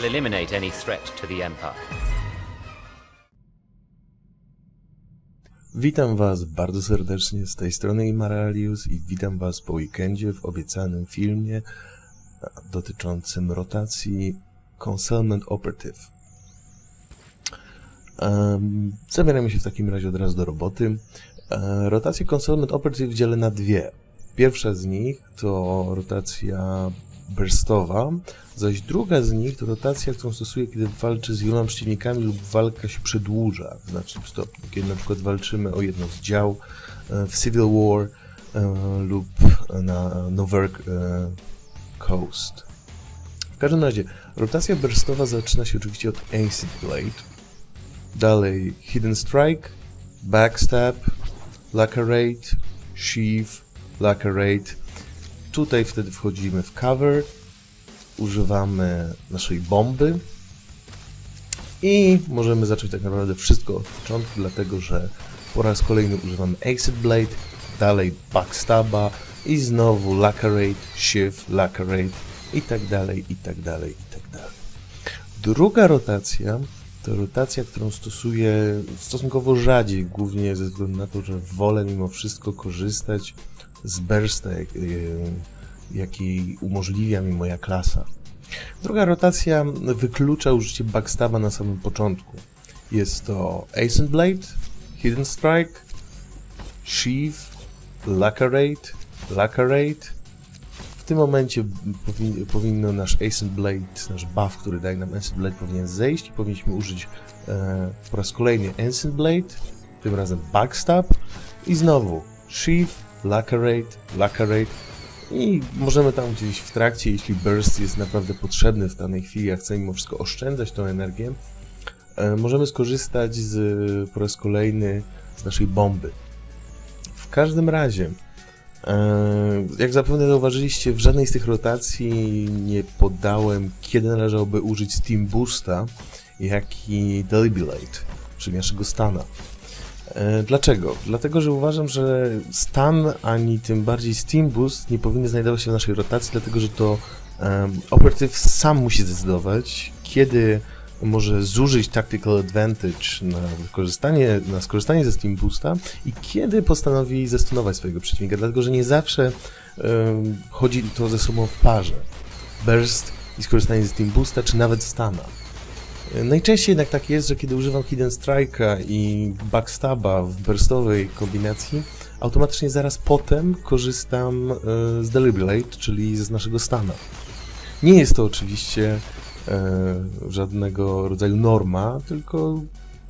I'll eliminate any threat to the Empire. Witam Was bardzo serdecznie z tej strony Imaralius i witam Was po weekendzie w obiecanym filmie dotyczącym rotacji Concealment Operative. Zabieramy się w takim razie od razu do roboty. Rotację Concealment Operative dzielę na dwie. Pierwsza z nich to rotacja burstowa, zaś druga z nich to rotacja, którą stosuję, kiedy walczę z wieloma przeciwnikami lub walka się przedłuża w znacznym stopniu. Kiedy na przykład walczymy o jedno z dział e, w Civil War e, lub na Noverk e, Coast. W każdym razie, rotacja burstowa zaczyna się oczywiście od Acid Blade, dalej Hidden Strike, Backstab, Lacerate, Sheath, Lacerate, Tutaj wtedy wchodzimy w cover, używamy naszej bomby i możemy zacząć tak naprawdę wszystko od początku, dlatego że po raz kolejny używamy Acid Blade, dalej Backstaba i znowu Lacerate, Shift, Lacerate i tak dalej, i tak dalej, i tak dalej. Druga rotacja to rotacja, którą stosuję stosunkowo rzadziej, głównie ze względu na to, że wolę mimo wszystko korzystać z bursta, jak- y, jaki umożliwia mi moja klasa. Druga rotacja wyklucza użycie backstaba na samym początku. Jest to Ace and Blade, Hidden Strike, Sheath, Lacerate, Lacerate. W tym momencie powin, powinno nasz Ace and Blade, nasz buff, który daje nam Ace and Blade powinien zejść i powinniśmy użyć e, po raz kolejny Ace and Blade, tym razem Backstab i znowu Sheath, Lacerate, Lacerate i możemy tam gdzieś w trakcie, jeśli burst jest naprawdę potrzebny w danej chwili, a chcemy mimo wszystko oszczędzać tą energię, e, możemy skorzystać z, po raz kolejny z naszej bomby. W każdym razie, e, jak zapewne zauważyliście, w żadnej z tych rotacji nie podałem, kiedy należałoby użyć Steam Boosta, jak i Delibilate, czyli naszego stana. E, Dlaczego? Dlatego, że uważam, że stan ani tym bardziej Steam Boost nie powinny znajdować się w naszej rotacji, dlatego że to um, operatyw sam musi zdecydować, kiedy może zużyć Tactical Advantage na wykorzystanie, na skorzystanie ze Steam Boosta i kiedy postanowi zestunować swojego przeciwnika, dlatego że nie zawsze um, chodzi to ze sobą w parze. Burst i skorzystanie ze Steam Boosta, czy nawet stana. Najczęściej jednak tak jest, że kiedy używam Hidden Strike'a i Backstaba w burstowej kombinacji, automatycznie zaraz potem korzystam e, z Deliberate, czyli z naszego stana. Nie jest to oczywiście e, żadnego rodzaju norma, tylko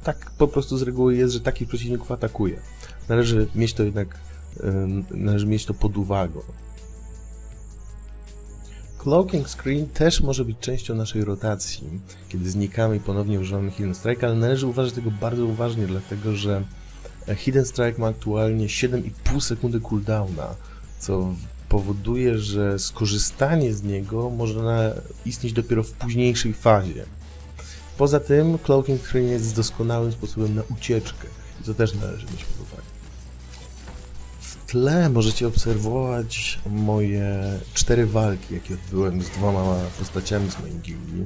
tak po prostu z reguły jest, że takich przeciwników atakuje. Należy mieć to jednak, e, należy mieć to pod uwagą. Cloaking Screen też może być częścią naszej rotacji, kiedy znikamy i ponownie używamy Hidden Strike, ale należy uważać tego bardzo uważnie, dlatego że Hidden Strike ma aktualnie 7,5 sekundy cooldowna, co powoduje, że skorzystanie z niego może istnieć dopiero w późniejszej fazie. Poza tym Cloaking Screen jest doskonałym sposobem na ucieczkę i to też należy mieć pod uwagę. Tle możecie obserwować moje cztery walki, jakie odbyłem z dwoma postaciami z mojej gildii.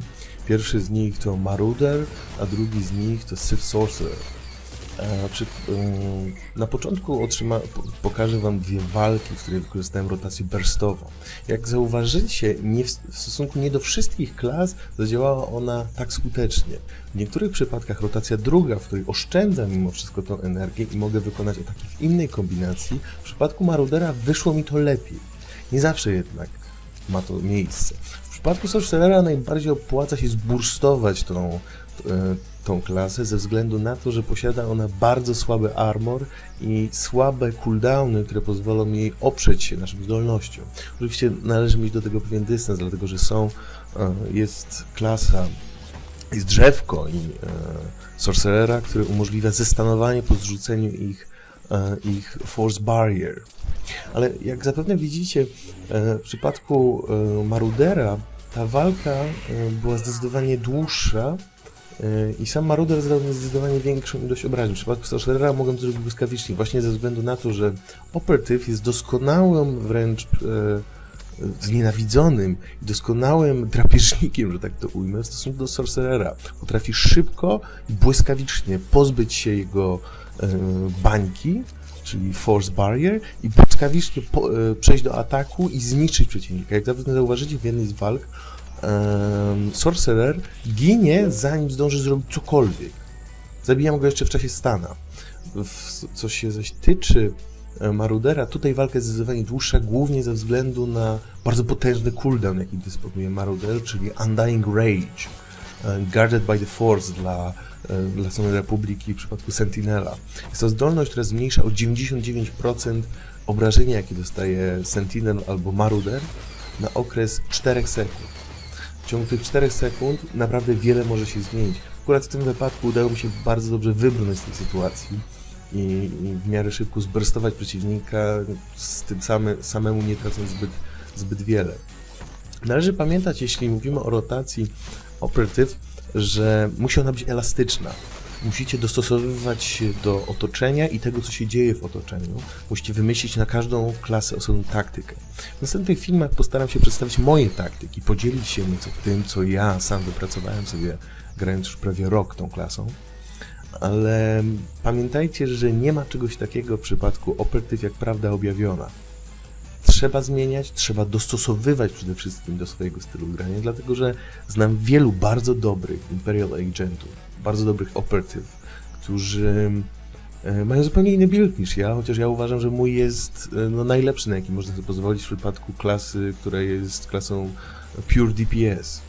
Pierwszy z nich to Marauder, a drugi z nich to Sith Sorcerer. E, przy, na początku otrzyma, po, pokażę Wam dwie walki, w których wykorzystałem rotację burstową. Jak zauważycie, nie w, w stosunku nie do wszystkich klas zadziałała ona tak skutecznie. W niektórych przypadkach rotacja druga, w której oszczędzam mimo wszystko tą energię i mogę wykonać ataki w innej kombinacji, w przypadku Maraudera wyszło mi to lepiej. Nie zawsze jednak ma to miejsce. W przypadku Sorcerera najbardziej opłaca się zburstować tą, e, tą klasę ze względu na to, że posiada ona bardzo słaby armor i słabe cooldowny, które pozwolą jej oprzeć się naszym zdolnościom. Oczywiście należy mieć do tego pewien dystans, dlatego że są, e, jest klasa, jest drzewko i e, Sorcerera, które umożliwia zestanowanie po zrzuceniu ich, e, ich Force Barrier. Ale jak zapewne widzicie, w przypadku Marudera ta walka była zdecydowanie dłuższa i sam Maruder zadał zdecydowanie większą ilość obrażeń. W przypadku Sorcerera mogłem to zrobić błyskawicznie, właśnie ze względu na to, że Operative jest doskonałym wręcz znienawidzonym i doskonałym drapieżnikiem, że tak to ujmę, w stosunku do Sorcerera. Potrafi szybko i błyskawicznie pozbyć się jego e, bańki, czyli Force Barrier, i błyskawicznie po, e, przejść do ataku i zniszczyć przeciwnika. Jak zapewne zauważycie w jednej z walk, Sorcerer ginie, zanim zdąży zrobić cokolwiek. Zabijam go jeszcze w czasie stana. W, co się zaś tyczy e, Marudera, tutaj walka jest zdecydowanie dłuższa, głównie ze względu na bardzo potężny cooldown, jaki dysponuje Maruder, czyli Undying Rage, e, Guarded by the Force dla, e, dla Sony Republiki w przypadku Sentinela. Jest to zdolność, która zmniejsza o 99% obrażenia, jakie dostaje Sentinel albo Maruder na okres 4 sekund. W ciągu tych 4 sekund naprawdę wiele może się zmienić. Akurat w tym wypadku udało mi się bardzo dobrze wybrnąć z tej sytuacji i, i w miarę szybko zburstować przeciwnika, z tym same, samemu nie tracąc zbyt, zbyt wiele. Należy pamiętać, jeśli mówimy o rotacji operative, że musi ona być elastyczna. Musicie dostosowywać się do otoczenia i tego, co się dzieje w otoczeniu. Musicie wymyślić na każdą klasę osobną taktykę. W następnych filmach postaram się przedstawić moje taktyki, podzielić się nieco tym, co ja sam wypracowałem sobie, grając już prawie rok tą klasą. Ale pamiętajcie, że nie ma czegoś takiego w przypadku operatyw jak prawda objawiona. Trzeba zmieniać, trzeba dostosowywać przede wszystkim do swojego stylu grania, dlatego że znam wielu bardzo dobrych Imperial Agentów, bardzo dobrych operatyw, którzy e, mają zupełnie inny build niż ja, chociaż ja uważam, że mój jest e, no, najlepszy, na jaki można sobie pozwolić w przypadku klasy, która jest klasą Pure DPS.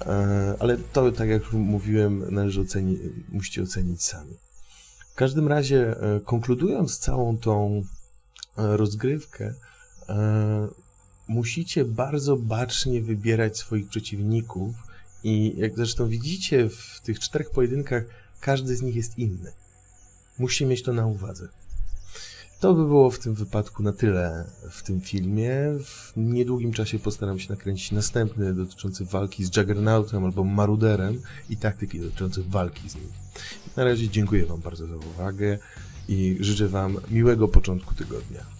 E, Ale to, tak jak mówiłem, należy ocenić, musicie ocenić sami. W każdym razie, konkludując całą tą rozgrywkę, musicie bardzo bacznie wybierać swoich przeciwników i jak zresztą widzicie w tych czterech pojedynkach, każdy z nich jest inny. Musicie mieć to na uwadze. To by było w tym wypadku na tyle w tym filmie. W niedługim czasie postaram się nakręcić następny dotyczący walki z Juggernautem albo Maruderem i taktyki dotyczące walki z nim. Na razie dziękuję Wam bardzo za uwagę i życzę Wam miłego początku tygodnia.